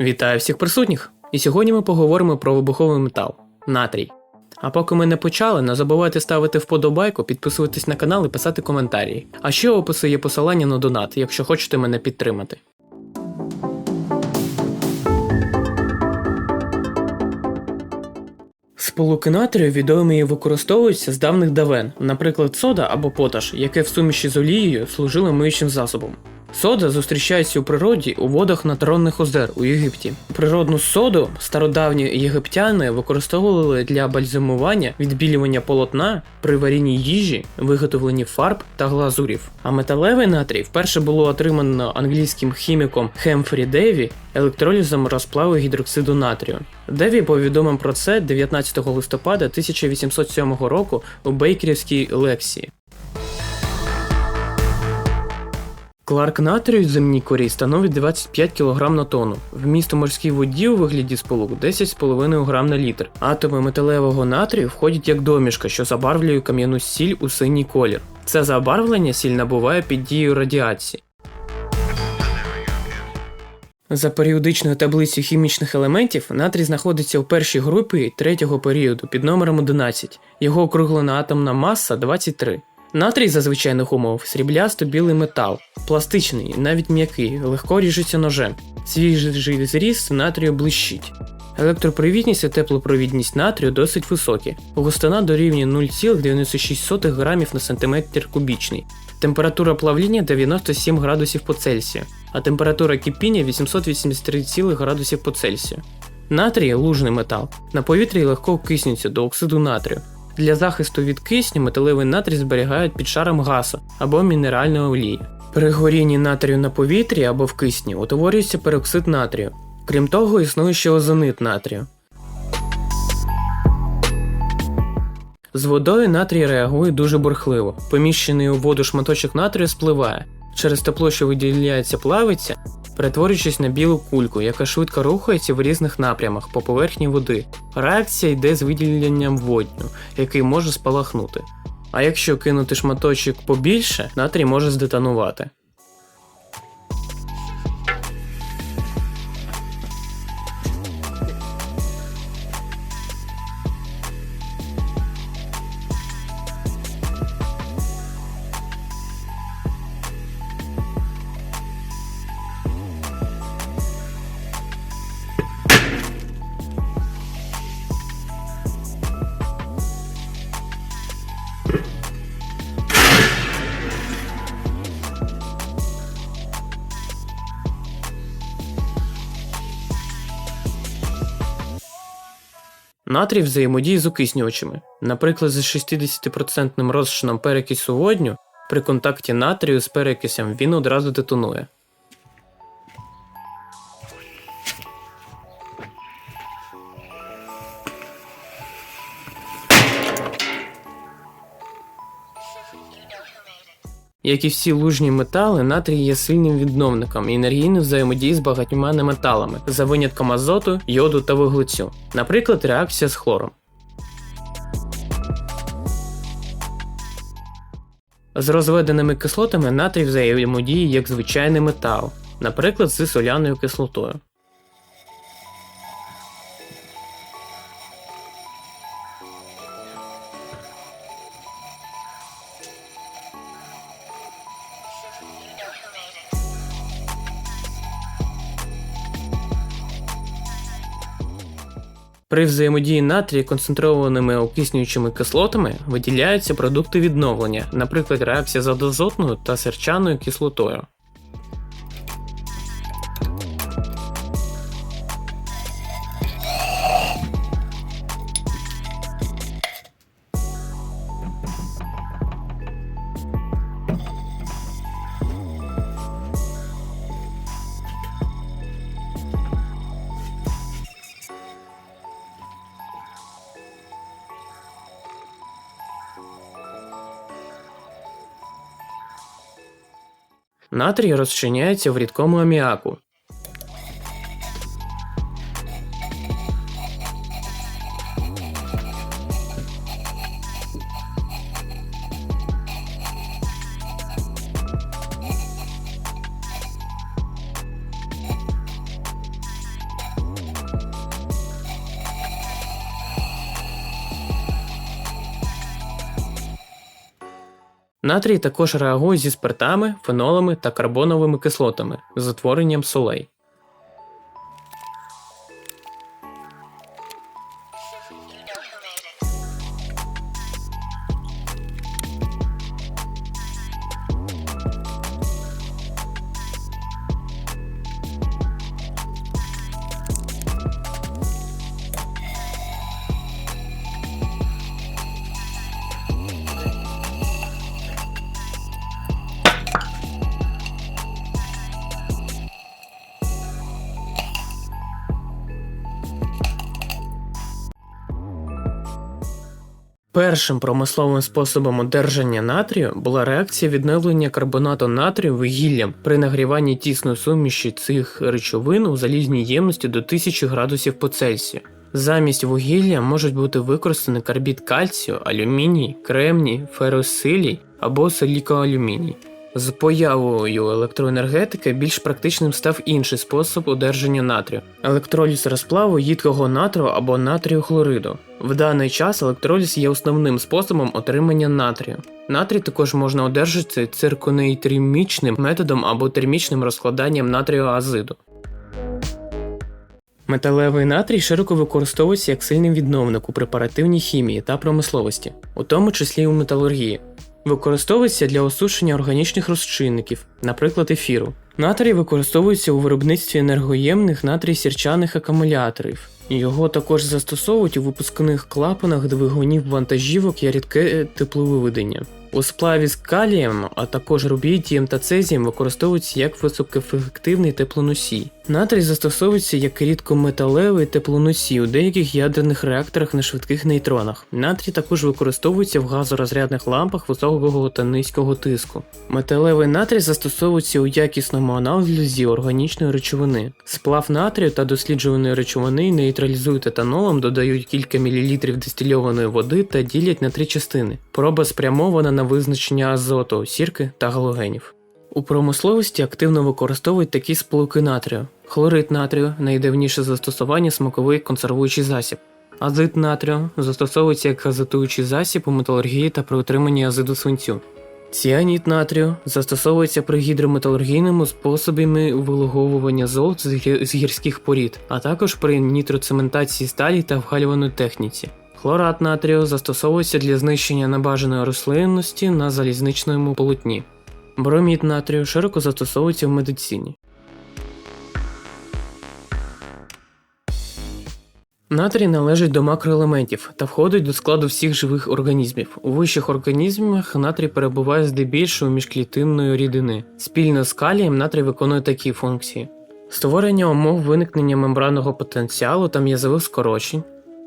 Вітаю всіх присутніх! І сьогодні ми поговоримо про вибуховий метал натрій. А поки ми не почали, не забувайте ставити вподобайку, підписуватись на канал і писати коментарі. А ще в описі є посилання на донат, якщо хочете мене підтримати. Сполуки натрію відомі і використовуються з давних давен, наприклад, сода або поташ, яке в суміші з олією служило миючим засобом. Сода зустрічається у природі у водах натронних озер у Єгипті. Природну соду стародавні єгиптяни використовували для бальзамування, відбілювання полотна, при варінні їжі, виготовленні фарб та глазурів. А металевий натрій вперше було отримано англійським хіміком Хемфрі Деві електролізом розплаву гідроксиду натрію. Деві повідомив про це 19 листопада 1807 року у Бейкерівській лекції. Кларк натрію в земній корі становить 25 кг на тонну. Вміст у морській воді у вигляді сполук 10,5 г на літр. Атоми металевого натрію входять як домішка, що забарвлює кам'яну сіль у синій колір. Це забарвлення сіль набуває під дією радіації. За періодичною таблицею хімічних елементів натрій знаходиться у першій групі третього періоду під номером 11. Його округлена атомна маса 23. Натрій за звичайних умов сріблясто білий метал, пластичний, навіть м'який, легко ріжеться ножем. Свіжий зріз натрію блищить. Електропровідність і теплопровідність натрію досить високі. Густина дорівнює 0,96 грамів на сантиметр кубічний. Температура плавління 97 градусів по Цельсію, а температура кипіння 883 градусів по Цельсію. Натрій лужний метал. На повітрі легко окиснюється до оксиду натрію. Для захисту від кисню металевий натрій зберігають під шаром газу або мінеральної олії. При горінні натрію на повітрі або в кисні утворюється пероксид натрію. Крім того, існує ще озонит натрію. З водою натрій реагує дуже бурхливо. Поміщений у воду шматочок натрію спливає. Через тепло, що виділяється, плавиться, перетворюючись на білу кульку, яка швидко рухається в різних напрямах по поверхні води. Реакція йде з виділенням водню, який може спалахнути. А якщо кинути шматочок побільше, натрій може здетонувати. Натрій взаємодіє з окиснювачами. Наприклад, з 60% розчином перекису водню при контакті натрію з перекисем він одразу детонує. Як і всі лужні метали, натрій є сильним відновником і енергійно взаємодіє з багатьма неметалами, за винятком азоту, йоду та вуглецю, наприклад, реакція з хлором. З розведеними кислотами натрій взаємодіє як звичайний метал, наприклад, з соляною кислотою. При взаємодії натрію концентрованими окиснюючими кислотами виділяються продукти відновлення, наприклад, реакція з азотною та серчаною кислотою. Натрій розчиняється в рідкому аміаку. Натрій також реагує зі спиртами, фенолами та карбоновими кислотами з утворенням солей. Першим промисловим способом одержання натрію була реакція відновлення карбонату натрію вугіллям при нагріванні тісної суміші цих речовин у залізній ємності до 1000 градусів по Цельсію. Замість вугілля можуть бути використані карбід кальцію, алюміній, кремній, феросилій або силікоалюміній. З появою електроенергетики більш практичним став інший спосіб одержання натрію електроліз розплаву їдкого натрію або натрію хлориду. В даний час електроліз є основним способом отримання натрію. Натрій також можна одержати цирконейтримічним методом або термічним розкладанням натрію азиду. Металевий натрій широко використовується як сильний відновник у препаративній хімії та промисловості, у тому числі у металургії. Використовується для осушення органічних розчинників, наприклад, ефіру. Натрій використовується у виробництві енергоємних натрій сірчаних акумуляторів. Його також застосовують у випускних клапанах двигунів вантажівок і рідке тепловиведення. У сплаві з калієм, а також рубідієм та цезієм використовується як високоефективний теплоносій. Натрій застосовується як рідкометалевий теплоносій у деяких ядерних реакторах на швидких нейтронах. Натрій також використовується в газорозрядних лампах високого та низького тиску. Металевий натрій застосовується у якісному аналізі органічної речовини. Сплав натрію та досліджуваної речовини нейтралізують етанолом, додають кілька мілілітрів дистильованої води та ділять на три частини. Проба спрямована на визначення азоту, сірки та галогенів. У промисловості активно використовують такі сполуки натрію. Хлорид натрію найдавніше застосування смаковий консервуючий засіб. Азид натрію застосовується як газотуючий засіб у металургії та при утриманні азиду свинцю. Ціаніт натрію застосовується при гідрометалургійному способами вилуговування золот з з гірських порід, а також при нітроцементації сталі та вгалюваної техніці. Хлорат натрію застосовується для знищення небажаної рослинності на залізничному полотні. Бромід натрію широко застосовується в медицині. Натрій належить до макроелементів та входить до складу всіх живих організмів. У вищих організмах натрій перебуває здебільшого міжклітинної рідини. Спільно з калієм натрій виконує такі функції: створення умов виникнення мембранного потенціалу та м'язових скорочень,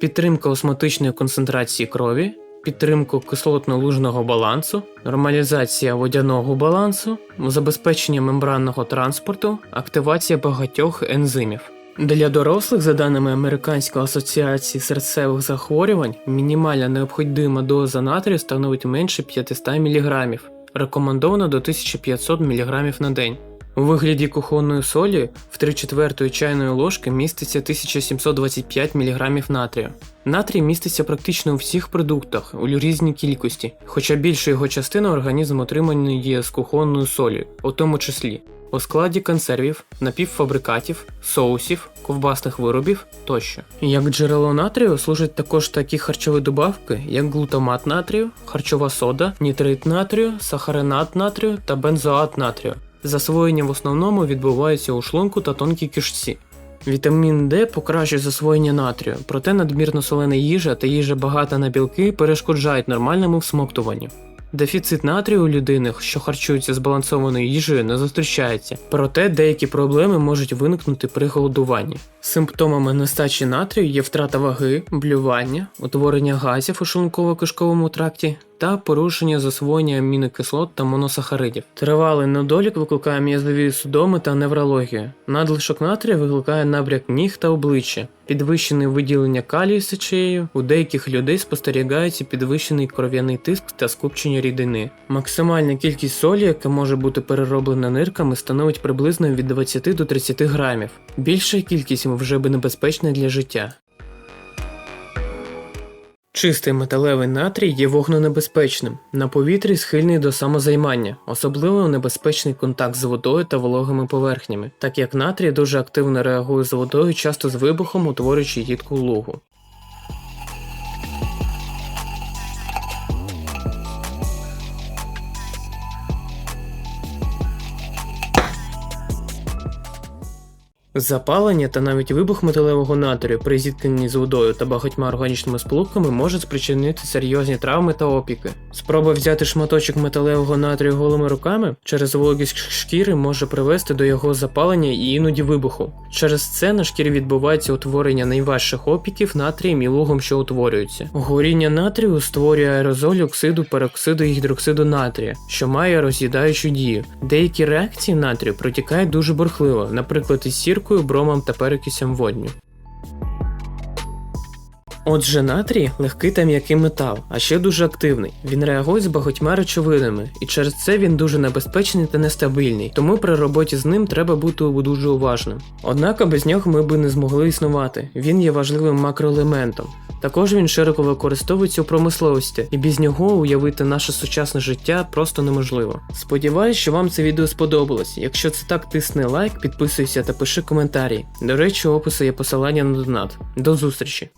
підтримка осмотичної концентрації крові, підтримку кислотно-лужного балансу, нормалізація водяного балансу, забезпечення мембранного транспорту, активація багатьох ензимів. Для дорослих, за даними Американської асоціації серцевих захворювань, мінімальна необхідна доза натрію становить менше 500 мг, рекомендовано до 1500 мг на день. У вигляді кухонної солі в 3 четвертої чайної ложки міститься 1725 мг натрію. Натрій міститься практично у всіх продуктах у різній кількості, хоча більша його частина організм отриманий є з кухонною солі, у тому числі у складі консервів, напівфабрикатів, соусів, ковбасних виробів тощо. Як джерело натрію служать також такі харчові добавки, як глутамат натрію, харчова сода, нітрит натрію, сахаринат натрію та бензоат натрію. Засвоєння в основному відбувається у шлунку та тонкій кишці. Вітамін Д покращує засвоєння натрію, проте надмірно солена їжа та їжа багата на білки перешкоджають нормальному всмоктуванню. Дефіцит натрію у людини, що харчується збалансованою їжею, не зустрічається, проте деякі проблеми можуть виникнути при голодуванні. Симптомами нестачі натрію є втрата ваги, блювання, утворення газів у шлунково-кишковому тракті та порушення засвоєння амінокислот та моносахаридів. Тривалий недолік викликає м'язові судоми та неврологію. Надлишок натрію викликає набряк ніг та обличчя, підвищене виділення калію сечею. У деяких людей спостерігається підвищений кров'яний тиск та скупчення рідини. Максимальна кількість солі, яка може бути перероблена нирками, становить приблизно від 20 до 30 грамів. Більша кількість вже би небезпечна для життя. Чистий металевий натрій є вогненебезпечним, на повітрі схильний до самозаймання, особливо небезпечний контакт з водою та вологими поверхнями, так як натрій дуже активно реагує з водою, часто з вибухом, утворюючи їдку лугу. Запалення та навіть вибух металевого натрію при зіткненні з водою та багатьма органічними сполуками може спричинити серйозні травми та опіки. Спроба взяти шматочок металевого натрію голими руками через вологість шкіри може привести до його запалення і іноді вибуху. Через це на шкірі відбувається утворення найважчих опіків натрієм і лугом, що утворюються. Горіння натрію створює аерозоль оксиду пероксиду і гідроксиду натрія, що має роз'їдаючу дію. Деякі реакції натрію протікають дуже бурхливо, наприклад, із сіркою, бромом та перекисем водню. Отже, натрій легкий та м'який метал, а ще дуже активний. Він реагує з багатьма речовинами, і через це він дуже небезпечний та нестабільний, тому при роботі з ним треба бути дуже уважним. Однак без нього ми би не змогли існувати. Він є важливим макроелементом. Також він широко використовується у промисловості, і без нього уявити наше сучасне життя просто неможливо. Сподіваюсь, що вам це відео сподобалось. Якщо це так, тисни лайк, підписуйся та пиши коментарі. До речі, у описі є посилання на донат. До зустрічі!